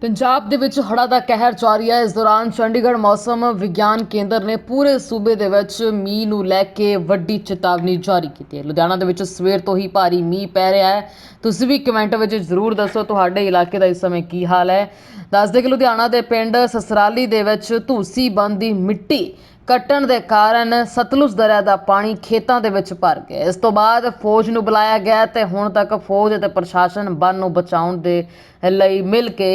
ਪੰਜਾਬ ਦੇ ਵਿੱਚ ਹੜ੍ਹਾਂ ਦਾ ਕਹਿਰ ਜਾਰੀ ਹੈ। ਇਸ ਦੌਰਾਨ ਚੰਡੀਗੜ੍ਹ ਮੌਸਮ ਵਿਗਿਆਨ ਕੇਂਦਰ ਨੇ ਪੂਰੇ ਸੂਬੇ ਦੇ ਵਿੱਚ ਮੀਂਹ ਨੂੰ ਲੈ ਕੇ ਵੱਡੀ ਚੇਤਾਵਨੀ ਜਾਰੀ ਕੀਤੀ ਹੈ। ਲੁਧਿਆਣਾ ਦੇ ਵਿੱਚ ਸਵੇਰ ਤੋਂ ਹੀ ਭਾਰੀ ਮੀਂਹ ਪੈ ਰਿਹਾ ਹੈ। ਤੁਸੀਂ ਵੀ ਕਮੈਂਟ ਵਿੱਚ ਜ਼ਰੂਰ ਦੱਸੋ ਤੁਹਾਡੇ ਇਲਾਕੇ ਦਾ ਇਸ ਸਮੇਂ ਕੀ ਹਾਲ ਹੈ। ਦੱਸਦੇ ਕਿ ਲੁਧਿਆਣਾ ਦੇ ਪਿੰਡ ਸਸਰਾਲੀ ਦੇ ਵਿੱਚ ਧੂਸੀ ਬੰਦ ਦੀ ਮਿੱਟੀ ਕੱਟਣ ਦੇ ਕਾਰਨ ਸਤਲੁਜ ਦਰਿਆ ਦਾ ਪਾਣੀ ਖੇਤਾਂ ਦੇ ਵਿੱਚ ਭਰ ਗਿਆ। ਇਸ ਤੋਂ ਬਾਅਦ ਫੌਜ ਨੂੰ ਬੁਲਾਇਆ ਗਿਆ ਤੇ ਹੁਣ ਤੱਕ ਫੌਜ ਅਤੇ ਪ੍ਰਸ਼ਾਸਨ ਬੰਨ ਨੂੰ ਬਚਾਉਣ ਦੇ ਲਈ ਮਿਲ ਕੇ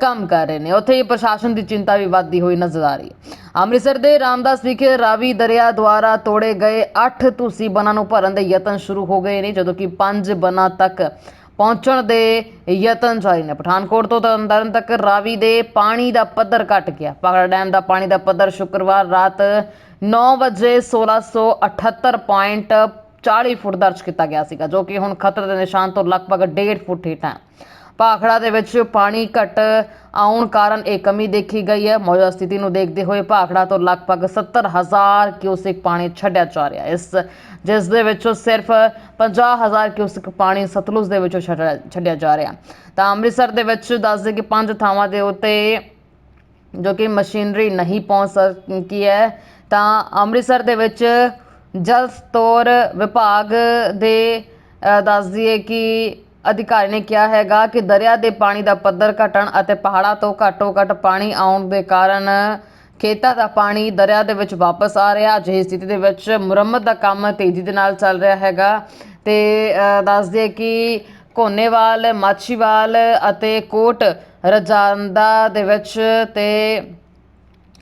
ਕੰਮ ਕਰ ਰਹੇ ਨੇ। ਉੱਥੇ ਹੀ ਪ੍ਰਸ਼ਾਸਨ ਦੀ ਚਿੰਤਾ ਵੀ ਵੱਧਦੀ ਹੋਈ ਨਜ਼ਰ ਆ ਰਹੀ ਹੈ। ਅੰਮ੍ਰਿਤਸਰ ਦੇ ਰਾਮਦਾਸ ਵਿਖੇ ਰਾਵੀ ਦਰਿਆ ਦੁਆਰਾ ਤੋੜੇ ਗਏ 8 ਤੁਸੀਂ ਬੰਨਾਂ ਨੂੰ ਭਰਨ ਦੇ ਯਤਨ ਸ਼ੁਰੂ ਹੋ ਗਏ ਨੇ, ਜਦੋਂ ਕਿ 5 ਬਨਾਂ ਤੱਕ ਪਹੁੰਚਣ ਦੇ ਯਤਨ ਜਾਰੀ ਨੇ। ਪਠਾਨਕੋਟ ਤੋਂ ਤਰਨਤਾਰਨ ਤੱਕ ਰਾਵੀ ਦੇ ਪਾਣੀ ਦਾ ਪੱਧਰ ਘਟ ਗਿਆ। ਪਾਗੜਾ ਡੈਮ ਦਾ ਪਾਣੀ ਦਾ ਪੱਧਰ ਸ਼ੁੱਕਰਵਾਰ ਰਾਤ 9 ਵਜੇ 1678.40 ਫੁੱਟ ਦਰਜ ਕੀਤਾ ਗਿਆ ਸੀਗਾ, ਜੋ ਕਿ ਹੁਣ ਖਤਰੇ ਦੇ ਨਿਸ਼ਾਨ ਤੋਂ ਲਗਭਗ 1.5 ਫੁੱਟ ਹੇਠਾਂ ਹੈ। ਭਾਖੜਾ ਦੇ ਵਿੱਚ ਪਾਣੀ ਘਟ ਆਉਣ ਕਾਰਨ ਇਹ ਕਮੀ ਦੇਖੀ ਗਈ ਹੈ। ਮੌਜੂਦਾ ਸਥਿਤੀ ਨੂੰ ਦੇਖਦੇ ਹੋਏ ਭਾਖੜਾ ਤੋਂ ਲਗਭਗ 70000 ਕਿਊਸਿਕ ਪਾਣੀ ਛੱਡਿਆ ਜਾ ਰਿਹਾ ਇਸ ਜਿਸ ਦੇ ਵਿੱਚੋਂ ਸਿਰਫ 50000 ਕਿਊਸਿਕ ਪਾਣੀ ਸਤਲੁਜ ਦੇ ਵਿੱਚੋਂ ਛੱਡਿਆ ਛੱਡਿਆ ਜਾ ਰਿਹਾ ਤਾਂ ਅੰਮ੍ਰਿਤਸਰ ਦੇ ਵਿੱਚ ਦੱਸਦੇ ਕਿ ਪੰਜ ਥਾਵਾਂ ਦੇ ਉੱਤੇ ਜੋ ਕਿ ਮਸ਼ੀਨਰੀ ਨਹੀਂ ਪਹੁੰਚ ਸਕੀ ਹੈ ਤਾਂ ਅੰਮ੍ਰਿਤਸਰ ਦੇ ਵਿੱਚ ਜਲ ਸਤੋਰ ਵਿਭਾਗ ਦੇ ਅ, ਦੱਸ ਦਈਏ ਕਿ ਅਧਿਕਾਰੀ ਨੇ ਕਿਹਾ ਹੈਗਾ ਕਿ ਦਰਿਆ ਦੇ ਪਾਣੀ ਦਾ ਪੱਧਰ ਘਟਣ ਅਤੇ ਪਹਾੜਾਂ ਤੋਂ ਘੱਟੋ ਘੱਟ ਪਾਣੀ ਆਉਣ ਦੇ ਕਾਰਨ ਖੇਤਾਂ ਦਾ ਪਾਣੀ ਦਰਿਆ ਦੇ ਵਿੱਚ ਵਾਪਸ ਆ ਰਿਹਾ। ਅਜਿਹੀ ਸਥਿਤੀ ਦੇ ਵਿੱਚ ਮੁਰੰਮਤ ਦਾ ਕੰਮ ਤੇਜ਼ੀ ਦੇ ਨਾਲ ਚੱਲ ਰਿਹਾ ਹੈਗਾ ਤੇ ਅ, ਦੱਸ ਦਈਏ ਕਿ ਕੋਨੇਵਾਲ ਮਾਛੀਵਾਲ ਅਤੇ ਕੋਟ ਰਜਾਂਦਾ ਦੇ ਵਿੱਚ ਤੇ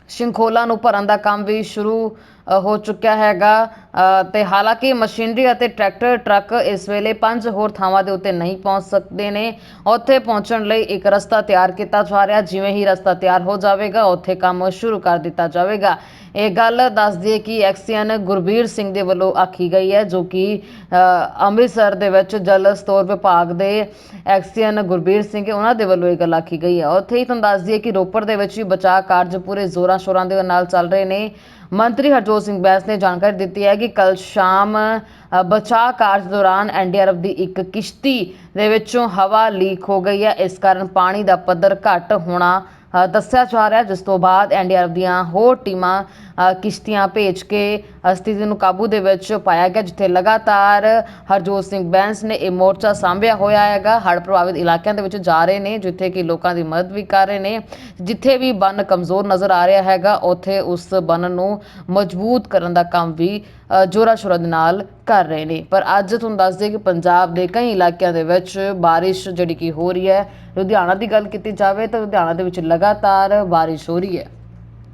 ਸ਼ਿੰਖੋਲਾ ਨੂੰ ਭਰਨ ਦਾ ਕੰਮ ਵੀ ਸ਼ੁਰੂ ਹੋ ਚੁੱਕਿਆ ਹੈਗਾ। ਅ, ਤੇ ਹਾਲਾਂਕਿ ਮਸ਼ੀਨਰੀ ਅਤੇ ਟਰੈਕਟਰ ਟਰੱਕ ਇਸ ਵੇਲੇ ਪੰਜ ਹੋਰ ਥਾਵਾਂ ਦੇ ਉੱਤੇ ਨਹੀਂ ਪਹੁੰਚ ਸਕਦੇ ਨੇ। ਉੱਥੇ ਪਹੁੰਚਣ ਲਈ ਇੱਕ ਰਸਤਾ ਤਿਆਰ ਕੀਤਾ ਜਾ ਰਿਹਾ ਜਿਵੇਂ ਹੀ ਰਸਤਾ ਤਿਆਰ ਹੋ ਜਾਵੇਗਾ ਉੱਥੇ ਕੰਮ ਸ਼ੁਰੂ ਕਰ ਦਿੱਤਾ ਜਾਵੇਗਾ। ਇਹ ਗੱਲ ਦੱਸ ਦਈਏ ਕਿ ਐਕਸੀਅਨ ਗੁਰਬੀਰ ਸਿੰਘ ਦੇ ਵੱਲੋਂ ਆਖੀ ਗਈ ਹੈ ਜੋ ਕਿ ਅੰਮ੍ਰਿਤਸਰ ਦੇ ਵਿੱਚ ਜਲ ਸਤੋਰ ਵਿਭਾਗ ਦੇ ਐਕਸੀਅਨ ਗੁਰਬੀਰ ਸਿੰਘ ਉਹਨਾਂ ਦੇ ਵੱਲੋਂ ਇਹ ਗੱਲ ਆਖੀ ਗਈ ਹੈ। ਉੱਥੇ ਹੀ ਤੁਹਾਨੂੰ ਦੱਸ ਦਈਏ ਕਿ ਰੋਪੜ ਦੇ ਵਿੱਚ ਵੀ ਬਚਾਅ ਕਾਰਜ ਪੂਰੇ ਜ਼ੋਰਾਂ ਸ਼ੋਰਾਂ ਦੇ ਨਾਲ ਚੱਲ ਰਹੇ ਨੇ। ਮੰਤਰੀ ਹਰਜੋਤ ਸਿੰਘ ਬੈਂਸ ਨੇ ਜਾਣਕਾਰੀ ਦਿੱਤੀ ਹੈ ਕਿ ਕੱਲ ਸ਼ਾਮ ਬਚਾਅ ਕਾਰਜ ਦੌਰਾਨ ਐਨਡੀਆਰਐਫ ਦੀ ਇੱਕ ਕਿਸ਼ਤੀ ਦੇ ਵਿੱਚੋਂ ਹਵਾ ਲੀਕ ਹੋ ਗਈ ਹੈ। ਇਸ ਕਾਰਨ ਪਾਣੀ ਦਾ ਪੱਧਰ ਘੱਟ ਹੋਣਾ ਦੱਸਿਆ ਜਾ ਰਿਹਾ ਜਿਸ ਤੋਂ ਬਾਅਦ ਐਨਡੀਆਰਐਫ ਦੀਆਂ ਹੋਰ ਟੀਮਾਂ ਕਿਸ਼ਤੀਆਂ ਭੇਜ ਕੇ ਸਥਿਤੀ ਨੂੰ ਕਾਬੂ ਦੇ ਵਿੱਚ ਪਾਇਆ ਗਿਆ ਜਿੱਥੇ ਲਗਾਤਾਰ ਹਰਜੋਤ ਸਿੰਘ ਬੈਂਸ ਨੇ ਇਹ ਮੋਰਚਾ ਸਾਂਭਿਆ ਹੋਇਆ ਹੈਗਾ। ਹੜ੍ਹ ਪ੍ਰਭਾਵਿਤ ਇਲਾਕਿਆਂ ਦੇ ਵਿੱਚ ਜਾ ਰਹੇ ਨੇ ਜਿੱਥੇ ਕਿ ਲੋਕਾਂ ਦੀ ਮਦਦ ਵੀ ਕਰ ਰਹੇ ਨੇ। ਜਿੱਥੇ ਵੀ ਬੰਨ ਕਮਜ਼ੋਰ ਨਜ਼ਰ ਆ ਰਿਹਾ ਹੈਗਾ ਉੱਥੇ ਉਸ ਬੰਨ ਨੂੰ ਮਜ਼ਬੂਤ ਕਰਨ ਦਾ ਕੰਮ ਵੀ ਅ, ਜੋਰਾਂ ਸ਼ੋਰਾਂ ਦੇ ਨਾਲ ਕਰ ਰਹੇ ਨੇ। ਪਰ ਅੱਜ ਤੁਹਾਨੂੰ ਦੱਸ ਦਈਏ ਕਿ ਪੰਜਾਬ ਦੇ ਕਈ ਇਲਾਕਿਆਂ ਦੇ ਵਿੱਚ ਬਾਰਿਸ਼ ਜਿਹੜੀ ਕਿ ਹੋ ਰਹੀ ਹੈ ਲੁਧਿਆਣਾ ਦੀ ਗੱਲ ਕੀਤੀ ਜਾਵੇ ਤਾਂ ਲੁਧਿਆਣਾ ਦੇ ਵਿੱਚ ਲਗਾਤਾਰ ਬਾਰਿਸ਼ ਹੋ ਰਹੀ ਹੈ।